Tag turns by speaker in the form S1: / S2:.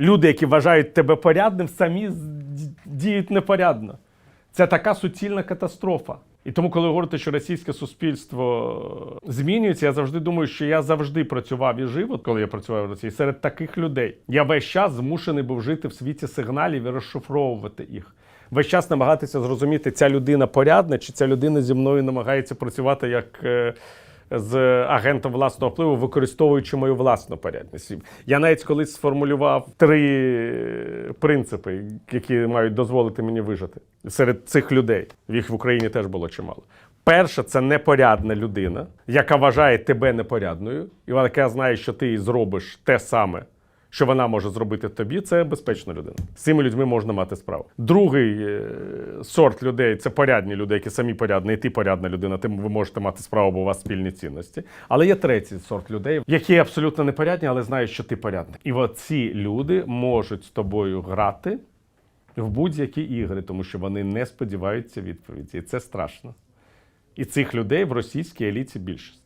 S1: Люди, які вважають тебе порядним, самі діють непорядно. Це така суцільна катастрофа. І тому, коли говорите, що російське суспільство змінюється, я завжди думаю, що я завжди працював і жив, от коли я працював в Росії, серед таких людей. Я весь час змушений був жити в світі сигналів і розшифровувати їх. Весь час намагатися зрозуміти, ця людина порядна, чи ця людина зі мною намагається працювати як е, з агентом власного впливу, використовуючи мою власну порядність. Я навіть колись сформулював три принципи, які мають дозволити мені вижити серед цих людей. Їх в Україні теж було чимало. Перше, це непорядна людина, яка вважає тебе непорядною, і вона знає, що ти зробиш те саме, що вона може зробити тобі, це безпечна людина. З цими людьми можна мати справу. Другий е, сорт людей це порядні люди, які самі порядні, і ти порядна людина. Тим ви можете мати справу, бо у вас спільні цінності. Але є третій сорт людей, які абсолютно непорядні, але знають, що ти порядний. І от ці люди можуть з тобою грати в будь-які ігри, тому що вони не сподіваються відповіді. І це страшно. І цих людей в російській еліті більшість.